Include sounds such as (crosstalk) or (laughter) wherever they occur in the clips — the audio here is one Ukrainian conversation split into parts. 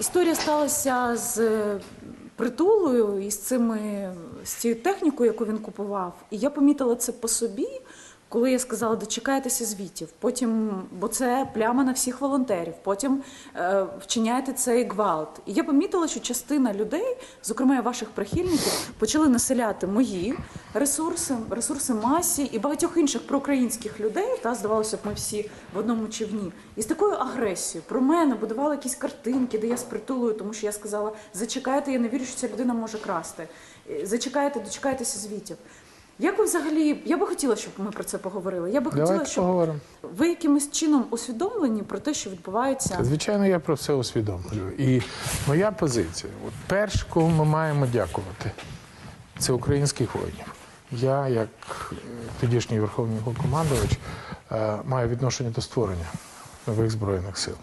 Історія сталася з е, притулою і з цими з цією технікою, яку він купував. І я помітила це по собі, коли я сказала, дочекайтеся звітів. Потім, бо це пляма на всіх волонтерів. Потім е, вчиняєте цей гвалт. І я помітила, що частина людей, зокрема ваших прихильників, почали населяти мої ресурси, ресурси масі і багатьох інших проукраїнських людей. Та здавалося б, ми всі в одному човні. І з такою агресією про мене будували якісь картинки, де я з притулою, тому що я сказала: зачекайте, я не вірю, що ця людина може красти. Е, Зачекайте, дочекайтеся звітів. Як ви взагалі, я би хотіла, щоб ми про це поговорили. Я би хотіла, Давайте щоб поговоримо. ви якимось чином усвідомлені про те, що відбувається. Звичайно, я про все усвідомлюю. І моя позиція: от перш, кого ми маємо дякувати, це українських воїнів. Я, як тодішній верховний головнокомандувач, е, маю відношення до створення нових збройних сил.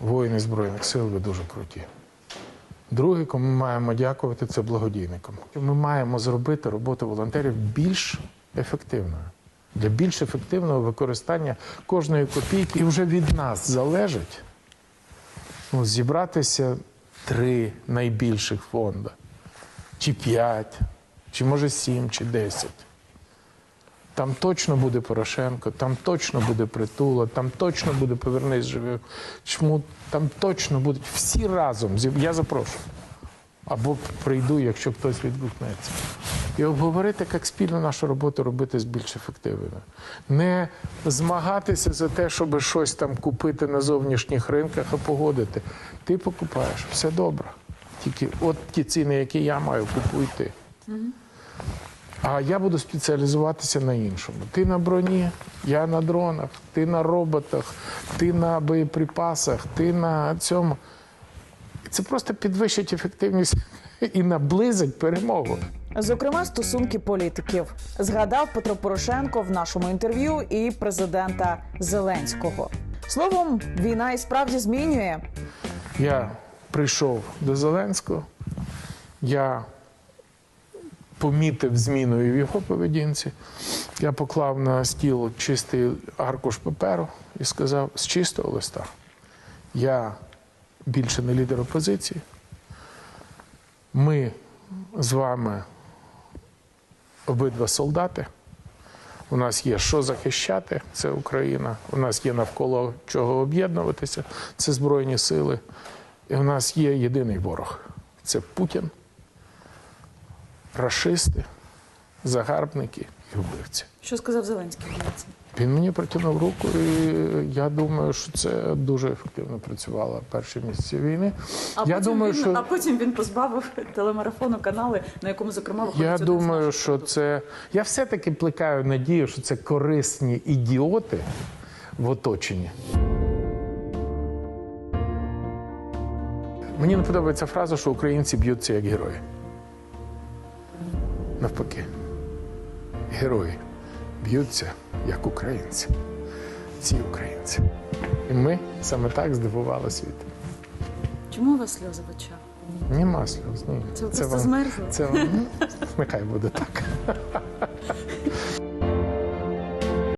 Воїни Збройних сил ви дуже круті. Друге, кому ми маємо дякувати, це благодійникам. Ми маємо зробити роботу волонтерів більш ефективною. Для більш ефективного використання кожної копійки. І вже від нас залежить ну, зібратися три найбільших фонда, чи п'ять, чи може сім, чи десять. Там точно буде Порошенко, там точно буде притула, там точно буде повернись живих. Чому там точно будуть всі разом. Я запрошую. Або прийду, якщо хтось відгукнеться. І обговорити, як спільно нашу роботу робити більш ефективною. Не змагатися за те, щоб щось там купити на зовнішніх ринках, а погодити. Ти покупаєш, все добре. Тільки от ті ціни, які я маю, купуй ти. А я буду спеціалізуватися на іншому. Ти на броні, я на дронах, ти на роботах, ти на боєприпасах, ти на цьому. Це просто підвищить ефективність (laughs) і наблизить перемогу. Зокрема, стосунки політиків згадав Петро Порошенко в нашому інтерв'ю і президента Зеленського. Словом, війна і справді змінює. Я прийшов до Зеленського, я помітив зміну і в його поведінці. Я поклав на стіл чистий аркуш паперу і сказав з чистого листа. Я більше не лідер опозиції. Ми з вами обидва солдати. У нас є що захищати, це Україна. У нас є навколо чого об'єднуватися, це Збройні Сили. І у нас є єдиний ворог це Путін, рашисти, загарбники і вбивці. Що сказав Зеленський? Він мені протягнув руку, і я думаю, що це дуже ефективно працювало перші місяці війни. А, я потім думаю, він, що а потім він позбавив телемарафону канали, на якому зокрема виходить. Я думаю, що це. Я все-таки плекаю надію, що це корисні ідіоти в оточенні. Мені не подобається фраза, що українці б'ються як герої. Навпаки, герої б'ються як українці. Ці українці. І ми саме так здивували світ. Чому у вас сльози в очах? Нема сльоз. Ні. Це це просто вам- змерзли? Це вам- ну, нехай буде так.